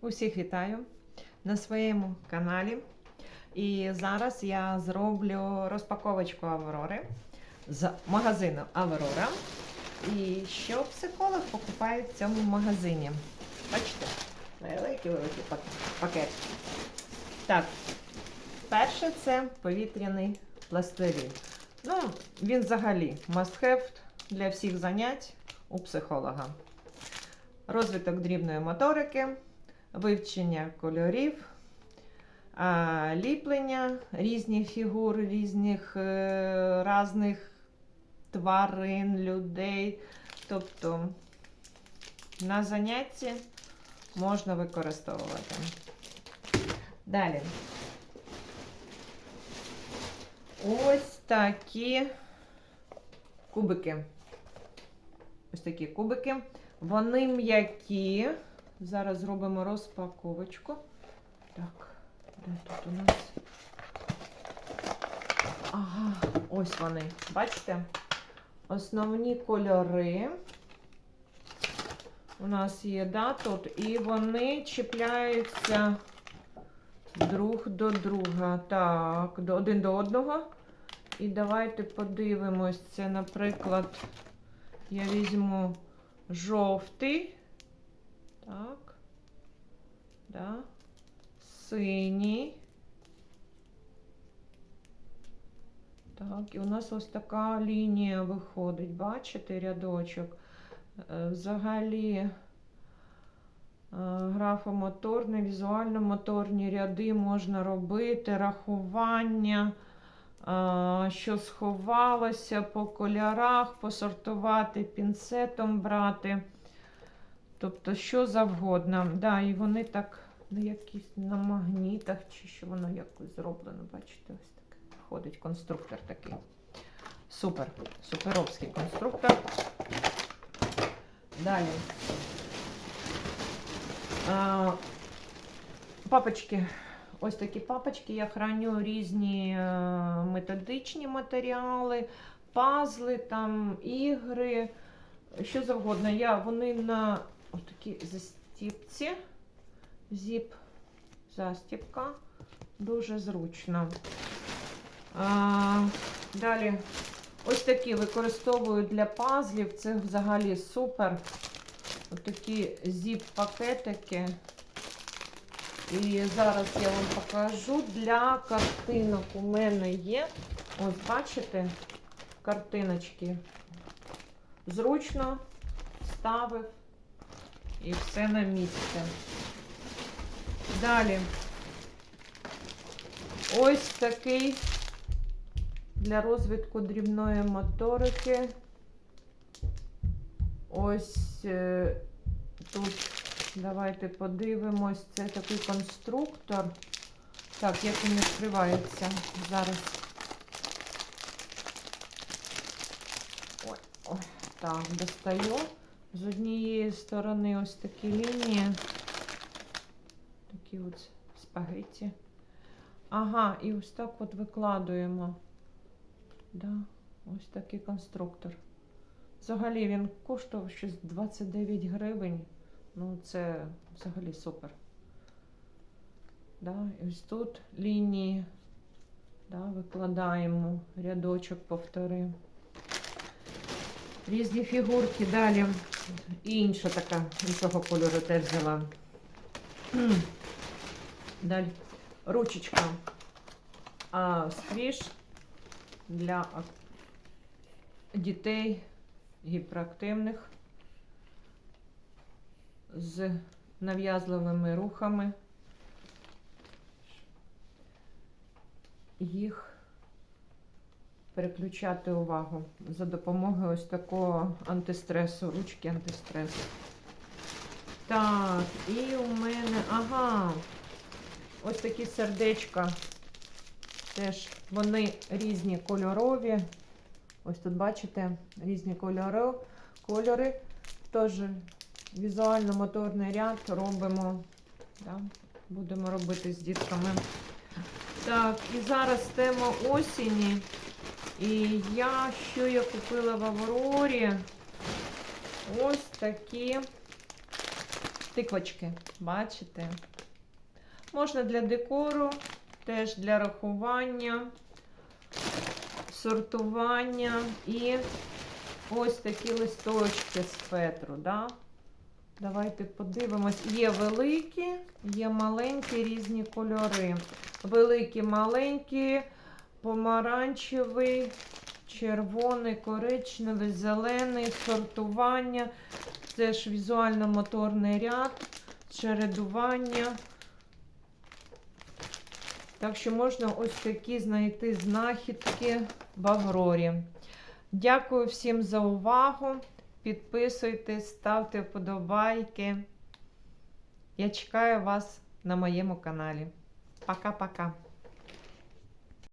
Усіх вітаю на своєму каналі. І зараз я зроблю розпаковочку Аврори з магазину Аврора. І що психолог покупає в цьому магазині. Бачите? Великий пакет. Так, перше це повітряний пластилін. Ну, він взагалі must have для всіх занять у психолога. Розвиток дрібної моторики, вивчення кольорів, ліплення різних фігур, різних е, разних тварин, людей. Тобто на занятті можна використовувати. Далі. Ось такі кубики. Ось такі кубики. Вони м'які. Зараз зробимо розпаковочку. Так, де тут у нас? Ага, ось вони. Бачите? Основні кольори. У нас є, да, тут, і вони чіпляються друг до друга. Так, один до одного. І давайте подивимось. Це, наприклад, я візьму жовтий. Так. Да. Синій. Так, і у нас ось така лінія виходить. Бачите, рядочок. Е, Взагалі е, графомоторні, візуально-моторні ряди можна робити, рахування, е, що сховалося по кольорах, посортувати, пінцетом брати. Тобто, що завгодно. Да, і вони так на якісь на магнітах, чи що воно якось зроблено. Бачите, ось так виходить конструктор такий. Супер, суперовський конструктор. Далі. А, папочки. Ось такі папочки. Я храню різні е, методичні матеріали, пазли, там, ігри, що завгодно. Я, вони на ось такі застіпці. Зіп, застіпка. Дуже зручно. А, далі. Ось такі використовую для пазлів. Це взагалі супер. Ось такі зіп-пакетики. І зараз я вам покажу для картинок. У мене є. Ось, бачите, картиночки. Зручно ставив і все на місце. Далі. Ось такий для розвитку дрібної моторики. Ось е, тут, давайте подивимось, це такий конструктор. Так, як він відкривається зараз. Ой, ой, так, достаю. З однієї сторони ось такі лінії. Такі от спагетті. Ага, і ось так от викладуємо. Да, ось такий конструктор. Взагалі він коштував щось 29 гривень. Ну, це взагалі супер. Да, і ось тут лінії. Да, викладаємо рядочок повтори. Різні фігурки далі. І інша така, іншого кольору теж взяла. Далі ручечка. А, сквіш для дітей гіперактивних з нав'язливими рухами. Їх переключати увагу за допомогою ось такого антистресу, ручки антистресу. Так, і у мене, ага, ось такі сердечка. Теж вони різні кольорові. Ось тут бачите різні кольори. кольори. Теж візуально-моторний ряд робимо. Да? Будемо робити з дітками. Так, і зараз тема осені. І я, що я купила в Аврорі, ось такі тиквочки. Бачите? Можна для декору, теж для рахування, сортування і ось такі листочки з фетру. Да? Давайте подивимось. Є великі, є маленькі різні кольори. Великі, маленькі, помаранчевий, червоний, коричневий, зелений, сортування. Це ж візуально-моторний ряд, чередування. Так що можна ось такі знайти знахідки в Аврорі. Дякую всім за увагу. Підписуйтесь, ставте вподобайки. Я чекаю вас на моєму каналі. Пока-пока.